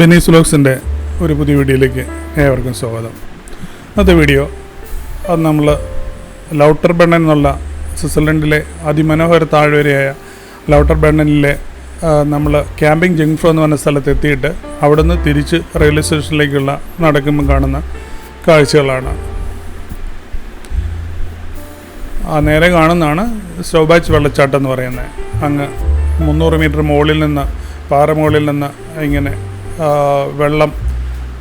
ബെന്നി സുലോക്സിന്റെ ഒരു പുതിയ വീഡിയോയിലേക്ക് ഏവർക്കും സ്വാഗതം. അന്നത്തെ വീഡിയോ അത് നമ്മൾ ലൗട്ടർ ബണ്ണൻ എന്നുള്ള സ്വിറ്റ്സർലൻഡിലെ അതിമനോഹര താഴ്വരയായ ലൗട്ടർ ബണ്ണനിലെ നമ്മൾ ക്യാമ്പിംഗ് ജംഗ്ഫോ എന്ന് പറഞ്ഞ സ്ഥലത്ത് എത്തിയിട്ട് അവിടുന്ന് തിരിച്ച് റെയിൽവേ സ്റ്റേഷനിലേക്കുള്ള നടക്കുമ്പോൾ കാണുന്ന കാഴ്ചകളാണ്. ആ നേരെ കാണുന്നതാണ് സ്റ്റോബാച്ച് വെള്ളച്ചാട്ടം എന്ന് പറയുന്നത്. അങ്ങ് മുന്നൂറ് മീറ്റർ മുകളിൽ നിന്ന് പാറ പാറമുകളിൽ നിന്ന് ഇങ്ങനെ വെള്ളം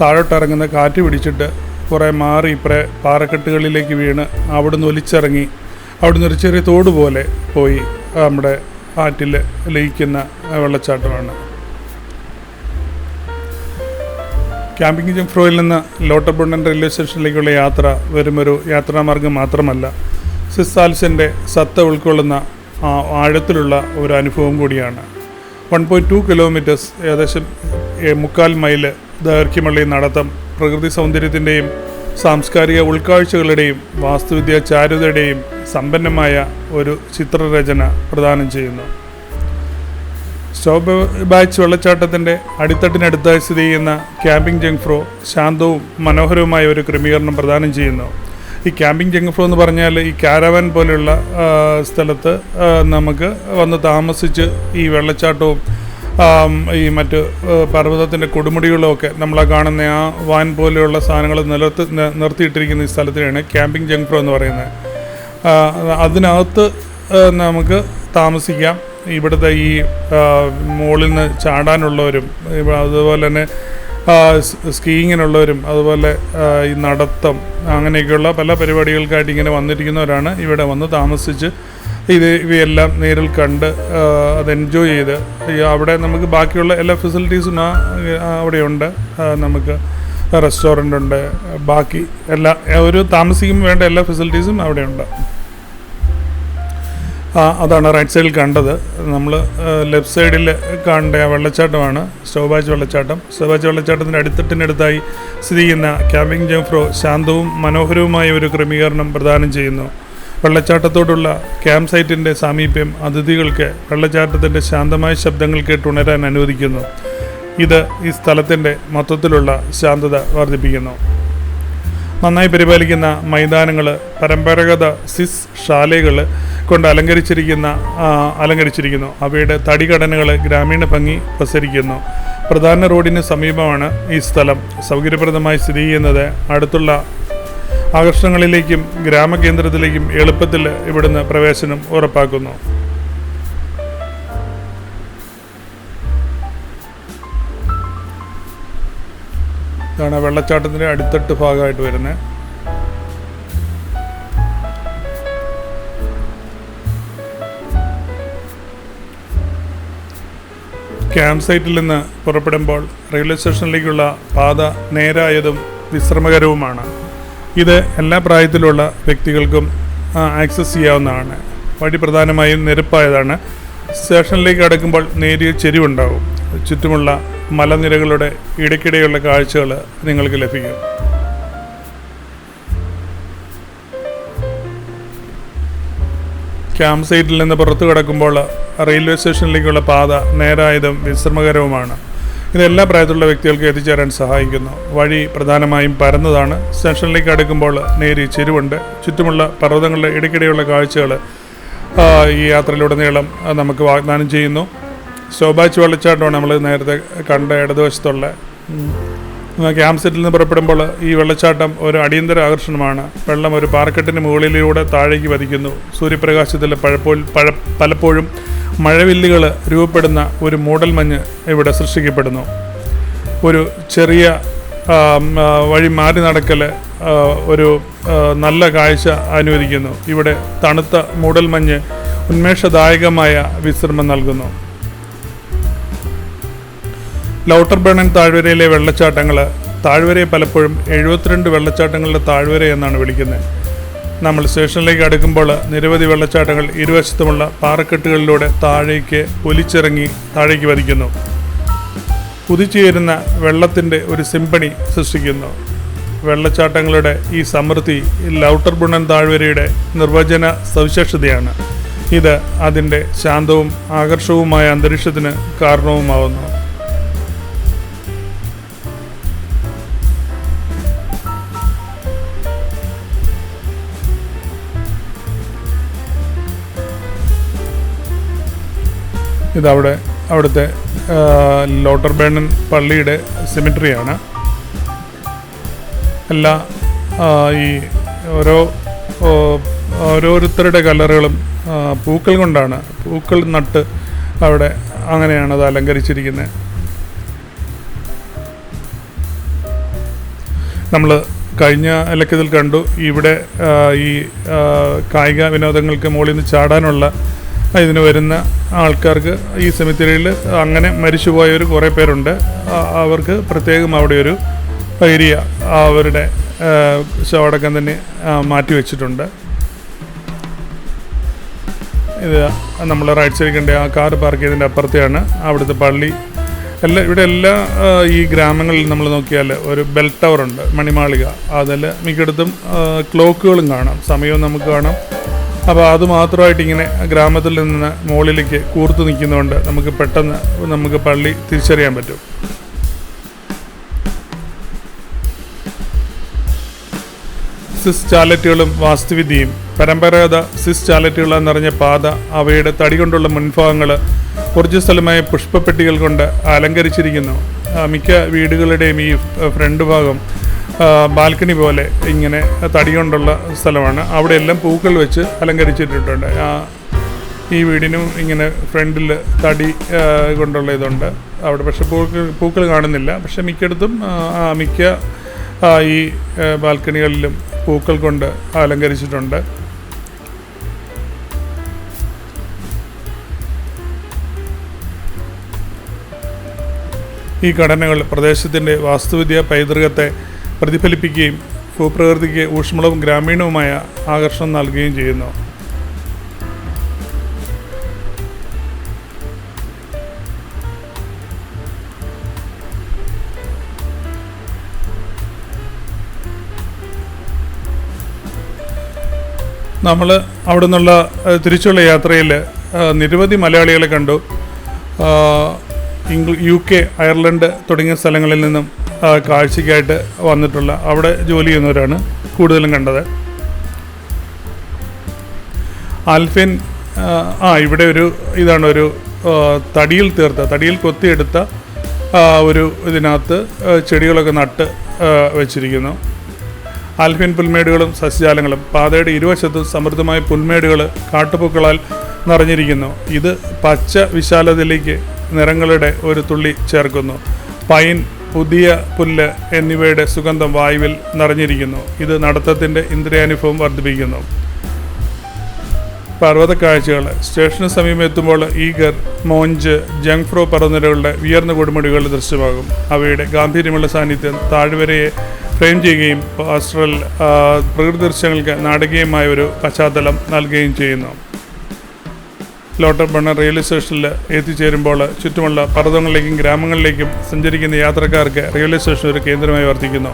താഴോട്ടിറങ്ങുന്ന കാറ്റ് പിടിച്ചിട്ട് കുറേ മാറി ഇപ്പറേ പാറക്കെട്ടുകളിലേക്ക് വീണ് അവിടുന്ന് ഒലിച്ചിറങ്ങി. അവിടുന്ന് ഒരു ചെറിയ തോട് പോലെ പോയി നമ്മുടെ ആറ്റിൽ ലയിക്കുന്ന വെള്ളച്ചാട്ടമാണ്. ക്യാമ്പിംഗ് ജംഫ്രോയിൽ നിന്ന് ലോട്ടബുണ്ടൻ റെയിൽവേ സ്റ്റേഷനിലേക്കുള്ള യാത്ര വരുമൊരു യാത്രാമാർഗം മാത്രമല്ല സിസാൽസിന്റെ സത്ത ഉൾക്കൊള്ളുന്ന ആഴത്തിലുള്ള ഒരു അനുഭവം കൂടിയാണ്. വൺ പോയിന്റ് ടു കിലോമീറ്റേഴ്സ് ഏകദേശം മുക്കാൽ മൈൽ ദൈർഘ്യമുള്ള ഈ നടത്തം പ്രകൃതി സൗന്ദര്യത്തിന്റെയും സാംസ്കാരിക ഉൾക്കാഴ്ചകളുടെയും വാസ്തുവിദ്യ ചാരുതയുടെയും സമ്പന്നമായ ഒരു ചിത്രരചന പ്രദാനം ചെയ്യുന്നു. സ്റ്റോബ് ബാച്ച് വെള്ളച്ചാട്ടത്തിന്റെ അടിത്തട്ടിനടുത്തായി സ്ഥിതി ചെയ്യുന്ന ക്യാമ്പിംഗ് ജംഗ്ഫ്രോ ശാന്തവും മനോഹരവുമായ ഒരു ക്രമീകരണം പ്രദാനം ചെയ്യുന്നു. ഈ ക്യാമ്പിംഗ് ജംഗ്ഫ്രോ എന്ന് പറഞ്ഞാൽ ഈ കാരവൻ പോലെയുള്ള ആ, സ്ഥലത്ത് നമുക്ക് വന്ന് താമസിച്ച് ഈ വെള്ളച്ചാട്ടവും ഈ മറ്റ് പർവതത്തിന്റെ ഒക്കെ നമ്മളാ കാണുന്ന ആ വാൻ പോലെയുള്ള സാധനങ്ങൾ നിലത്ത് നിർത്തിയിട്ടിരിക്കുന്ന ഈ സ്ഥലത്തിനാണ് ക്യാമ്പിംഗ് ജംഗ്ഫ്രോ എന്ന് പറയുന്നത്. അതിനകത്ത് നമുക്ക് താമസിക്കാം. ഇവിടുത്തെ ഈ ആ, മുകളിൽ നിന്ന് ചാടാനുള്ളവരും അതുപോലെ തന്നെ ആ, സ്കീയിങ്ങിനുള്ളവരും അതുപോലെ ഈ നടത്തം അങ്ങനെയൊക്കെയുള്ള പല പരിപാടികൾക്കായിട്ട് ഇങ്ങനെ വന്നിരിക്കുന്നവരാണ് ഇവിടെ വന്ന് താമസിച്ച് ഇത് ഇവയെല്ലാം നേരിൽ കണ്ട് അത് എൻജോയ് ചെയ്ത് അവിടെ നമുക്ക് ബാക്കിയുള്ള എല്ലാ ഫെസിലിറ്റീസും അവിടെയുണ്ട്. നമുക്ക് റെസ്റ്റോറന്റ് ഉണ്ട് ബാക്കി എല്ലാ ഒരു താമസിക്കുമ്പോൾ വേണ്ട എല്ലാ ഫെസിലിറ്റീസും അവിടെയുണ്ട്. അതാണ് റൈറ്റ് സൈഡിൽ കണ്ടത്. നമ്മൾ ലെഫ്റ്റ് സൈഡിൽ കാണേണ്ട വെള്ളച്ചാട്ടമാണ് സ്റ്റോബാച്ച് വെള്ളച്ചാട്ടം. സ്റ്റോബാച്ച് വെള്ളച്ചാട്ടത്തിന്റെ അടുത്തിട്ടിനടുത്തായി സ്ഥിതി ചെയ്യുന്ന ക്യാമ്പിംഗ് ജംഫ്രോ ശാന്തവും മനോഹരവുമായ ഒരു ക്രമീകരണം പ്രദാനം ചെയ്യുന്നു. വെള്ളച്ചാട്ടത്തോടുള്ള ക്യാമ്പ് സൈറ്റിന്റെ സാമീപ്യം അതിഥികൾക്ക് വെള്ളച്ചാട്ടത്തിന്റെ ശാന്തമായ ശബ്ദങ്ങൾ കേട്ട് ഉണരാൻ അനുവദിക്കുന്നു. ഇത് ഈ സ്ഥലത്തിന്റെ മൊത്തത്തിലുള്ള ശാന്തത വർദ്ധിപ്പിക്കുന്നു. നന്നായി പരിപാലിക്കുന്ന മൈതാനങ്ങൾ പരമ്പരാഗത സിസ് ശാലകൾ കൊണ്ട് അലങ്കരിച്ചിരിക്കുന്ന അലങ്കരിച്ചിരിക്കുന്നു. അവയുടെ തടിഘടനകൾ ഗ്രാമീണ ഭംഗി പ്രസരിക്കുന്നു. പ്രധാന റോഡിന് സമീപമാണ് ഈ സ്ഥലം. സൗകര്യപ്രദമായി സ്ഥിതി ചെയ്യുന്നത് അടുത്തുള്ള ആകർഷണങ്ങളിലേക്കും ഗ്രാമകേന്ദ്രത്തിലേക്കും എളുപ്പത്തിൽ ഇവിടുന്ന് പ്രവേശനം ഉറപ്പാക്കുന്നു. ഇതാണ് വെള്ളച്ചാട്ടത്തിന്റെ അടിത്തട്ട് ഭാഗമായിട്ട് വരുന്നത്. ക്യാമ്പ് സൈറ്റിൽ നിന്ന് പുറപ്പെടുമ്പോൾ റെയിൽവേ സ്റ്റേഷനിലേക്കുള്ള പാത നേരായതും വിശ്രമകരവുമാണ്. ഇത് എല്ലാ പ്രായത്തിലുള്ള വ്യക്തികൾക്കും ആക്സസ് ചെയ്യാവുന്നതാണ്. വഴി പ്രധാനമായും നിരപ്പായതാണ്. സ്റ്റേഷനിലേക്ക് അടുക്കുമ്പോൾ നേരിയ ചെരിവുണ്ടാവും. ചുറ്റുമുള്ള മലനിരകളുടെ ഇടയ്ക്കിടെയുള്ള കാഴ്ചകൾ നിങ്ങൾക്ക് ലഭിക്കും. ക്യാമ്പ് സൈറ്റിൽ നിന്ന് പുറത്തു കിടക്കുമ്പോൾ റെയിൽവേ സ്റ്റേഷനിലേക്കുള്ള പാത നേരായതും വിശ്രമകരവുമാണ്. ഇത് എല്ലാ പ്രായത്തിലുള്ള വ്യക്തികൾക്ക് എത്തിച്ചേരാൻ സഹായിക്കുന്നു. വഴി പ്രധാനമായും പരന്നതാണ്. സ്റ്റേഷനിലേക്ക് അടുക്കുമ്പോൾ നേരി ചെരുവുണ്ട്. ചുറ്റുമുള്ള പർവതങ്ങളുടെ ഇടയ്ക്കിടെയുള്ള കാഴ്ചകൾ ഈ യാത്രയിലുടനീളം നമുക്ക് വാഗ്ദാനം ചെയ്യുന്നു. ശോഭാച്ച് വെള്ളച്ചാട്ടമാണ് നമ്മൾ നേരത്തെ കണ്ട ഇടതുവശത്തുള്ള. ക്യാമ്പ് സെറ്റിൽ നിന്ന് പുറപ്പെടുമ്പോൾ ഈ വെള്ളച്ചാട്ടം ഒരു അടിയന്തര ആകർഷണമാണ്. വെള്ളം ഒരു പാർക്കെട്ടിന് മുകളിലൂടെ താഴേക്ക് പതിക്കുന്നു. സൂര്യപ്രകാശത്തിൽ പഴപ്പോൾ പഴ പലപ്പോഴും മഴവില്ലുകൾ രൂപപ്പെടുന്ന ഒരു മൂടൽമഞ്ഞ് ഇവിടെ സൃഷ്ടിക്കപ്പെടുന്നു. ഒരു ചെറിയ വഴി മാറി നടക്കൽ ഒരു നല്ല കാഴ്ച അനുവദിക്കുന്നു. ഇവിടെ തണുത്ത മൂടൽമഞ്ഞ് ഉന്മേഷദായകമായ വിശ്രമം നൽകുന്നു. ലൗട്ടർ ബേണൻ താഴ്വരയിലെ വെള്ളച്ചാട്ടങ്ങൾ താഴ്വരയെ പലപ്പോഴും എഴുപത്തിരണ്ട് വെള്ളച്ചാട്ടങ്ങളുടെ താഴ്വര എന്നാണ് വിളിക്കുന്നത്. നമ്മൾ സ്റ്റേഷനിലേക്ക് അടുക്കുമ്പോൾ നിരവധി വെള്ളച്ചാട്ടങ്ങൾ ഇരുവശത്തുമുള്ള പാറക്കെട്ടുകളിലൂടെ താഴേക്ക് ഒലിച്ചിറങ്ങി താഴേക്ക് വധിക്കുന്നു കുതിച്ചുയരുന്ന വെള്ളത്തിന്റെ ഒരു സിംപണി സൃഷ്ടിക്കുന്നു. വെള്ളച്ചാട്ടങ്ങളുടെ ഈ സമൃദ്ധി ലൗട്ടർ ബുണൻ താഴ്വരയുടെ നിർവചന സവിശേഷതയാണ്. ഇത് അതിന്റെ ശാന്തവും ആകർഷകവുമായ അന്തരീക്ഷത്തിന് കാരണവുമാവുന്നു. ഇതവിടെ അവിടുത്തെ ലോട്ടർ ബേണൻ പള്ളിയുടെ സിമിട്രിയാണ് എല്ലാ ഈ ഓരോ ഓരോരുത്തരുടെ കല്ലറുകളും ആ, പൂക്കൾ കൊണ്ടാണ്. പൂക്കൾ നട്ട് അവിടെ അങ്ങനെയാണ് അത് അലങ്കരിച്ചിരിക്കുന്നത് നമ്മൾ കഴിഞ്ഞ ലക്കത്തിൽ കണ്ടു ഇവിടെ ഈ കായിക വിനോദങ്ങൾക്ക് മുകളിൽ നിന്ന് ചാടാനുള്ള ഇതിന് വരുന്ന ആൾക്കാർക്ക് ഈ സെമിത്തേരിയിൽ അങ്ങനെ മരിച്ചുപോയവർ കുറേ പേരുണ്ട്. അവർക്ക് പ്രത്യേകം അവിടെ ഒരു ഏരിയ അവരുടെ ശവടക്കം തന്നെ മാറ്റി വെച്ചിട്ടുണ്ട്. ഇത് നമ്മൾ റൈറ്റ് സൈഡിൽ കണ്ട ആ കാർ പാർക്ക് ചെയ്തതിന്റെ അപ്പുറത്തെയാണ് അവിടുത്തെ പള്ളി. എല്ലാ ഇവിടെ എല്ലാ ഈ ഗ്രാമങ്ങളിൽ നമ്മൾ നോക്കിയാൽ ഒരു ബെൽ ടവർ ഉണ്ട് മണിമാളിക. അതിൽ മിക്കയിടത്തും ക്ലോക്കുകളും കാണാം സമയവും നമുക്ക് കാണാം. അപ്പോൾ അതുമാത്രമായിട്ട് ഇങ്ങനെ ഗ്രാമത്തിൽ നിന്ന് മുകളിലേക്ക് കൂർത്ത് നിൽക്കുന്നതുകൊണ്ട് നമുക്ക് പെട്ടെന്ന് നമുക്ക് പള്ളി തിരിച്ചറിയാൻ പറ്റും. സിസ് ചാലറ്റുകളും വാസ്തുവിദ്യയും പരമ്പരാഗത സിസ് ചാലറ്റുകൾ എന്നറിഞ്ഞ പാത അവയുടെ തടി കൊണ്ടുള്ള മുൻഭാഗങ്ങൾ കുറച്ച് സ്ഥലമായ പുഷ്പപ്പെട്ടികൾ കൊണ്ട് അലങ്കരിച്ചിരിക്കുന്നു. മിക്ക വീടുകളുടെയും ഈ ഫ്രണ്ട് ഭാഗം ബാൽക്കണി പോലെ ഇങ്ങനെ തടി കൊണ്ടുള്ള സ്ഥലമാണ്. അവിടെ എല്ലാം പൂക്കൾ വെച്ച് അലങ്കരിച്ചിട്ടുണ്ട് ആ, ഈ വീടിനും ഇങ്ങനെ ഫ്രണ്ടിൽ തടി കൊണ്ടുള്ള ഇതുണ്ട് അവിടെ പക്ഷെ പൂക്കൾ പൂക്കൾ കാണുന്നില്ല. പക്ഷെ മിക്കയിടത്തും മിക്ക ഈ ബാൽക്കണികളിലും പൂക്കൾ കൊണ്ട് അലങ്കരിച്ചിട്ടുണ്ട്. ഈ ഘടനകൾ പ്രദേശത്തിന്റെ വാസ്തുവിദ്യ പൈതൃകത്തെ പ്രതിഫലിപ്പിക്കുകയും ഭൂപ്രകൃതിക്ക് ഊഷ്മളവും ഗ്രാമീണവുമായ ആകർഷണം നൽകുകയും ചെയ്യുന്നു. നമ്മൾ അവിടെ നിന്നുള്ള തിരിച്ചുള്ള യാത്രയിൽ നിരവധി മലയാളികളെ കണ്ടു. യു കെ അയർലൻഡ് തുടങ്ങിയ സ്ഥലങ്ങളിൽ നിന്നും കാഴ്ചയ്ക്കായിട്ട് വന്നിട്ടുള്ള അവിടെ ജോലി ചെയ്യുന്നവരാണ് കൂടുതലും കണ്ടത്. ആൽഫിൻ ആ ഇവിടെ ഒരു ഇതാണ് ഒരു തടിയിൽ തീർത്ത തടിയിൽ കൊത്തിയെടുത്ത ഒരു ഇതിനകത്ത് ചെടികളൊക്കെ നട്ട് വെച്ചിരിക്കുന്നു. ആൽഫിൻ പുൽമേടുകളും സസ്യജാലങ്ങളും പാതയുടെ ഇരുവശത്തും സമൃദ്ധമായ പുൽമേടുകൾ കാട്ടുപൂക്കളാൽ നിറഞ്ഞിരിക്കുന്നു. ഇത് പച്ച വിശാലതയിലേക്ക് നിറങ്ങളുടെ ഒരു തുള്ളി ചേർക്കുന്നു. പൈൻ പുതിയ പുല്ല് എന്നിവയുടെ സുഗന്ധം വായുവിൽ നിറഞ്ഞിരിക്കുന്നു. ഇത് നടത്തത്തിന്റെ ഇന്ദ്രിയാനുഭവം വർദ്ധിപ്പിക്കുന്നു. പർവത കാഴ്ചകൾ സ്റ്റേഷന് സമീപം എത്തുമ്പോൾ ഈഗർ മോഞ്ച് ജങ് ഫ്രോ പറന്നിരകളുടെ ഉയർന്ന കൊടുമുടികൾ ദൃശ്യമാകും. അവയുടെ ഗാംഭീര്യമുള്ള സാന്നിധ്യം താഴ്വരയെ ഫ്രെയിം ചെയ്യുകയും പാസ്റ്ററൽ പ്രകൃതി ദൃശ്യങ്ങൾക്ക് നാടകീയമായ ഒരു പശ്ചാത്തലം നൽകുകയും ചെയ്യുന്നു. ലോട്ടർ ബണ്ണർ റെയിൽവേ സ്റ്റേഷനിൽ എത്തിച്ചേരുമ്പോൾ ചുറ്റുമുള്ള പർവതങ്ങളിലേക്കും ഗ്രാമങ്ങളിലേക്കും സഞ്ചരിക്കുന്ന യാത്രക്കാർക്ക് റെയിൽവേ സ്റ്റേഷൻ ഒരു കേന്ദ്രമായി വർത്തിക്കുന്നു.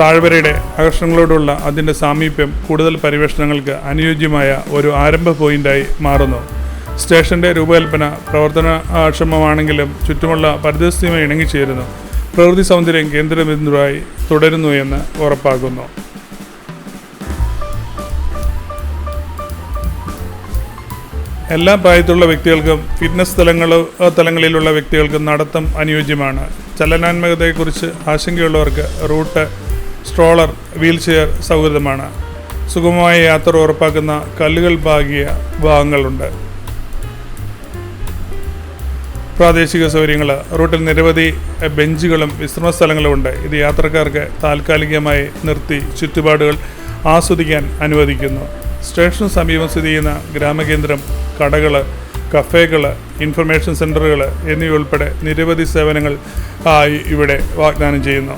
താഴ്വരയുടെ ആകർഷണങ്ങളോടുള്ള അതിന്റെ സാമീപ്യം കൂടുതൽ പരിവേഷണങ്ങൾക്ക് അനുയോജ്യമായ ഒരു ആരംഭ പോയിന്റായി മാറുന്നു. സ്റ്റേഷന്റെ രൂപകൽപ്പന പ്രവർത്തനക്ഷമമാണെങ്കിലും ചുറ്റുമുള്ള പരിതസ്ഥിതിയുമായി ഇണങ്ങിച്ചേരുന്നു. പ്രകൃതി സൗന്ദര്യം കേന്ദ്രബിന്ദുവായി തുടരുന്നു എന്ന് ഉറപ്പാക്കുന്നു. എല്ലാ പ്രായത്തിലുള്ള വ്യക്തികൾക്കും ഫിറ്റ്നസ് തലങ്ങൾ തലങ്ങളിലുള്ള വ്യക്തികൾക്കും നടത്തം അനുയോജ്യമാണ്. ചലനാത്മകതയെക്കുറിച്ച് ആശങ്കയുള്ളവർക്ക് റൂട്ട് സ്ട്രോളർ വീൽ ചെയർ സൗകര്യമാണ് സുഗമമായ യാത്ര ഉറപ്പാക്കുന്ന കല്ലുകൾ ഭാഗിയ ഭാഗങ്ങളുണ്ട്. പ്രാദേശിക സൗകര്യങ്ങൾ റൂട്ടിൽ നിരവധി ബെഞ്ചുകളും വിശ്രമ സ്ഥലങ്ങളുമുണ്ട് ഇത് യാത്രക്കാർക്ക് താൽക്കാലികമായി നിർത്തി ചുറ്റുപാടുകൾ ആസ്വദിക്കാൻ അനുവദിക്കുന്നു. സ്റ്റേഷന് സമീപം സ്ഥിതി ചെയ്യുന്ന ഗ്രാമകേന്ദ്രം കടകൾ കഫേകൾ ഇൻഫർമേഷൻ സെന്ററുകൾ എന്നിവയുൾപ്പെടെ നിരവധി സേവനങ്ങൾ ഇവിടെ വാഗ്ദാനം ചെയ്യുന്നു.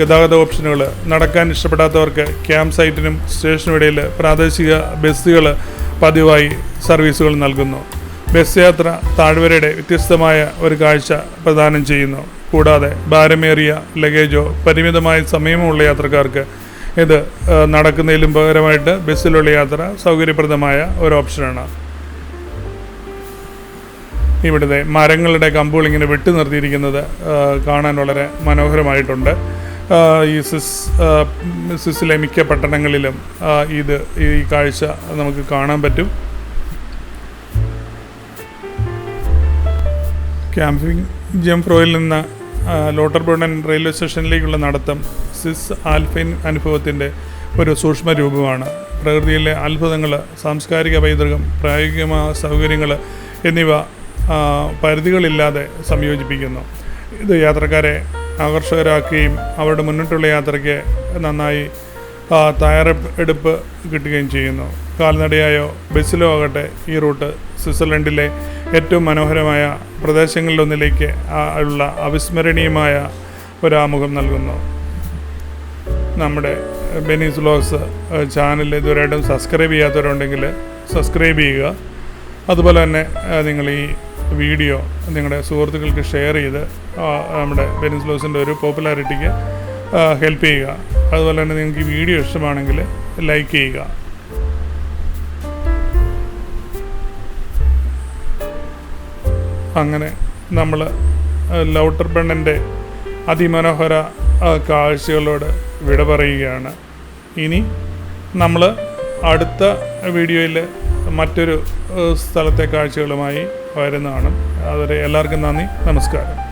ഗതാഗത ഓപ്ഷനുകൾ നടക്കാൻ ഇഷ്ടപ്പെടാത്തവർക്ക് ക്യാമ്പ് സൈറ്റിനും സ്റ്റേഷനും ഇടയിൽ പ്രാദേശിക ബസ്സുകൾ പതിവായി സർവീസുകൾ നൽകുന്നു. ബസ് യാത്ര താഴ്വരയുടെ വ്യത്യസ്തമായ ഒരു കാഴ്ച പ്രദാനം ചെയ്യുന്നു. കൂടാതെ ഭാരമേറിയ ലഗേജോ പരിമിതമായ സമയമുള്ള യാത്രക്കാർക്ക് ഇത് നടക്കുന്നതിലും പകരമായിട്ട് ബസ്സിലുള്ള യാത്ര സൗകര്യപ്രദമായ ഒരു ഓപ്ഷനാണ്. ഇവിടുത്തെ മരങ്ങളുടെ കമ്പുകൾ ഇങ്ങനെ വെട്ടി നിർത്തിയിരിക്കുന്നത് കാണാൻ വളരെ മനോഹരമായിട്ടുണ്ട്. ഈ സിസ് സിസിലെ മിക്ക പട്ടണങ്ങളിലും ഇത് ഈ കാഴ്ച നമുക്ക് കാണാൻ പറ്റും. ക്യാമ്പിംഗ് ജംഫ്രോയിൽ നിന്ന് ലോട്ടർബേൺ റെയിൽവേ സ്റ്റേഷനിലേക്കുള്ള നടത്തം സിസ് ആൽഫൈൻ അനുഭവത്തിന്റെ ഒരു സൂക്ഷ്മ രൂപമാണ് പ്രകൃതിയിലെ അത്ഭുതങ്ങൾ സാംസ്കാരിക പൈതൃകം പ്രായോഗികമായ സൗകര്യങ്ങൾ എന്നിവ പരിധികളില്ലാതെ സംയോജിപ്പിക്കുന്നു. ഇത് യാത്രക്കാരെ ആകർഷകരാക്കുകയും അവരുടെ മുന്നോട്ടുള്ള യാത്രയ്ക്ക് നന്നായി തയ്യാറെടുപ്പ് കിട്ടുകയും ചെയ്യുന്നു. കാൽനടയായോ ബസ്സിലോ ആകട്ടെ ഈ റൂട്ട് സ്വിറ്റ്സർലൻഡിലെ ഏറ്റവും മനോഹരമായ പ്രദേശങ്ങളിലൊന്നിലേക്ക് ഉള്ള അവിസ്മരണീയമായ ഒരാമുഖം നൽകുന്നു. നമ്മുടെ ബെനീസ് വ്ലോഗ്സ് ചാനൽ ഇതുവരെയായിട്ടും സബ്സ്ക്രൈബ് ചെയ്യാത്തവരുണ്ടെങ്കിൽ സബ്സ്ക്രൈബ് ചെയ്യുക. അതുപോലെ തന്നെ നിങ്ങൾ ഈ വീഡിയോ നിങ്ങളുടെ സുഹൃത്തുക്കൾക്ക് ഷെയർ ചെയ്ത് നമ്മുടെ ബെനീസ് വ്ലോഗ്സിന്റെ ഒരു പോപ്പുലാരിറ്റിക്ക് ഹെൽപ്പ് ചെയ്യുക. അതുപോലെ തന്നെ നിങ്ങൾക്ക് ഈ വീഡിയോ ഇഷ്ടമാണെങ്കിൽ ലൈക്ക് ചെയ്യുക. അങ്ങനെ നമ്മൾ ലൗട്ടർ ബണ്ണന്റെ അതിമനോഹര കാഴ്ചകളോട് വിട പറയുകയാണ്. ഇനി നമ്മൾ അടുത്ത വീഡിയോയിൽ മറ്റൊരു സ്ഥലത്തെ കാഴ്ചകളുമായി വരുന്നതാണ്. അതുവരെ എല്ലാവർക്കും നന്ദി നമസ്കാരം.